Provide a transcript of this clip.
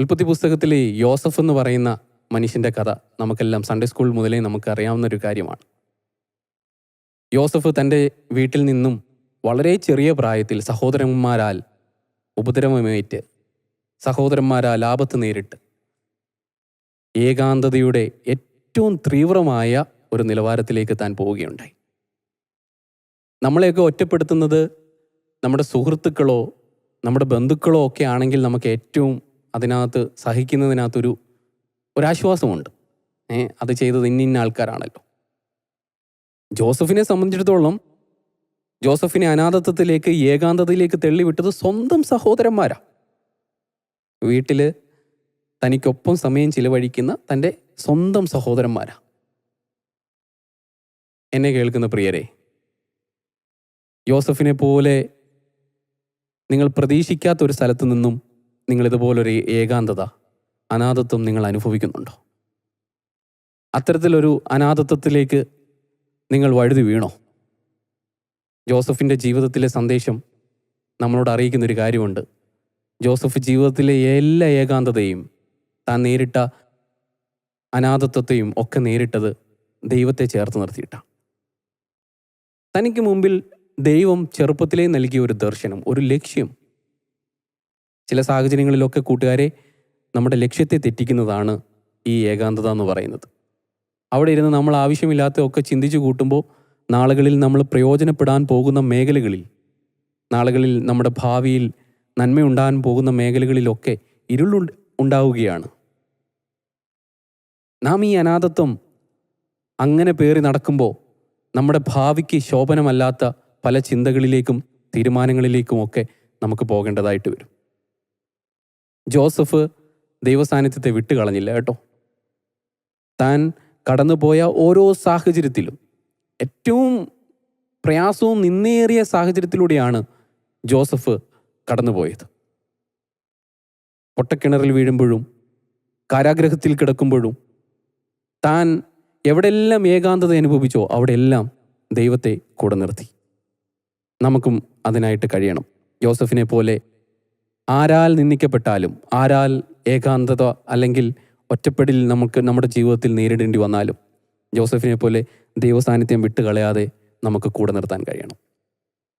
ഉൽപ്പത്തി പുസ്തകത്തിലെ യോസഫ് എന്ന് പറയുന്ന മനുഷ്യന്റെ കഥ നമുക്കെല്ലാം സൺഡേ സ്കൂൾ മുതലേ നമുക്ക് അറിയാവുന്ന ഒരു കാര്യമാണ്. യോസഫ് തന്റെ വീട്ടിൽ നിന്നും വളരെ ചെറിയ പ്രായത്തിൽ സഹോദരന്മാരാൽ ഉപദ്രവമേറ്റ് സഹോദരന്മാരാൽ ആപത്ത് നേരിട്ട് ഏകാന്തതയുടെ ഏറ്റവും തീവ്രമായ ഒരു നിലവാരത്തിലേക്ക് താൻ പോവുകയുണ്ടായി. നമ്മളെയൊക്കെ ഒറ്റപ്പെടുത്തുന്നത് നമ്മുടെ സുഹൃത്തുക്കളോ നമ്മുടെ ബന്ധുക്കളോ ഒക്കെ ആണെങ്കിൽ നമുക്ക് ഏറ്റവും അതിനകത്ത് സഹിക്കുന്നതിനകത്തൊരു ഒരാശ്വാസമുണ്ട്. ഏ അത് ചെയ്തത് ഇന്നിന്ന ആൾക്കാരാണല്ലോ. ജോസഫിനെ സംബന്ധിച്ചിടത്തോളം ജോസഫിനെ അനാഥത്വത്തിലേക്ക് ഏകാന്തതയിലേക്ക് തെള്ളിവിട്ടത് സ്വന്തം സഹോദരന്മാരാ. വീട്ടിൽ തനിക്കൊപ്പം സമയം ചിലവഴിക്കുന്ന തന്റെ സ്വന്തം സഹോദരന്മാരാ. എന്നെ കേൾക്കുന്ന പ്രിയരെ യോസഫിനെ പോലെ നിങ്ങൾ പ്രതീക്ഷിക്കാത്ത ഒരു സ്ഥലത്തു നിന്നും നിങ്ങൾ ഇതുപോലൊരു ഏകാന്തത അനാഥത്വം നിങ്ങൾ അനുഭവിക്കുന്നുണ്ടോ? അത്തരത്തിലൊരു അനാഥത്വത്തിലേക്ക് നിങ്ങൾ വഴുതി വീണോ? ജോസഫിന്റെ ജീവിതത്തിലെ സന്ദേശം നമ്മളോട് അറിയിക്കുന്ന ഒരു കാര്യമുണ്ട്. ജോസഫ് ജീവിതത്തിലെ എല്ലാ ഏകാന്തതയും താൻ നേരിട്ട അനാഥത്വത്തെയും ഒക്കെ നേരിട്ടത് ദൈവത്തെ ചേർത്ത് നിർത്തിയിട്ടാണ്. തനിക്ക് മുമ്പിൽ ദൈവം ചെറുപ്പത്തിലേ നൽകിയ ഒരു ദർശനം ഒരു ലക്ഷ്യം ചില സാഹചര്യങ്ങളിലൊക്കെ കൂട്ടുകാരെ നമ്മുടെ ലക്ഷ്യത്തെ തെറ്റിക്കുന്നതാണ് ഈ ഏകാന്തത എന്ന് പറയുന്നത്. അവിടെ ഇരുന്ന് നമ്മൾ ആവശ്യമില്ലാത്തതൊക്കെ ചിന്തിച്ചു കൂട്ടുമ്പോൾ നാളുകളിൽ നമ്മൾ പ്രയോജനപ്പെടാൻ പോകുന്ന മേഖലകളിൽ നാളുകളിൽ നമ്മുടെ ഭാവിയിൽ നന്മയുണ്ടാകാൻ പോകുന്ന മേഖലകളിലൊക്കെ ഇരുൾ ഉണ്ടാവുകയാണ്. നാം ഈ അനാഥത്വം അങ്ങനെ പേറി നടക്കുമ്പോൾ നമ്മുടെ ഭാവിക്ക് ശോഭനമല്ലാത്ത പല ചിന്തകളിലേക്കും തീരുമാനങ്ങളിലേക്കുമൊക്കെ നമുക്ക് പോകേണ്ടതായിട്ട് വരും. ജോസഫ് ദൈവസാന്നിധ്യത്തെ വിട്ടുകളഞ്ഞില്ല കേട്ടോ. താൻ കടന്നുപോയ ഓരോ സാഹചര്യത്തിലും ഏറ്റവും പ്രയാസവും നിന്നേറിയ സാഹചര്യത്തിലൂടെയാണ് ജോസഫ് കടന്നുപോയത്. പൊട്ടക്കിണറിൽ വീഴുമ്പോഴും കാരാഗ്രഹത്തിൽ കിടക്കുമ്പോഴും താൻ എവിടെല്ലാം ഏകാന്തത അനുഭവിച്ചോ അവിടെയെല്ലാം ദൈവത്തെ കൂടെ നിർത്തി. നമുക്കും അതിനായിട്ട് കഴിയണം. ജോസഫിനെ പോലെ ആരാൽ നിന്ദിക്കപ്പെട്ടാലും ആരാൽ ഏകാന്തത അല്ലെങ്കിൽ ഒറ്റപ്പെടിൽ നമുക്ക് നമ്മുടെ ജീവിതത്തിൽ നേരിടേണ്ടി വന്നാലും ജോസഫിനെ പോലെ ദൈവസാന്നിധ്യം വിട്ടുകളയാതെ നമുക്ക് കൂടെ നിർത്താൻ കഴിയണം.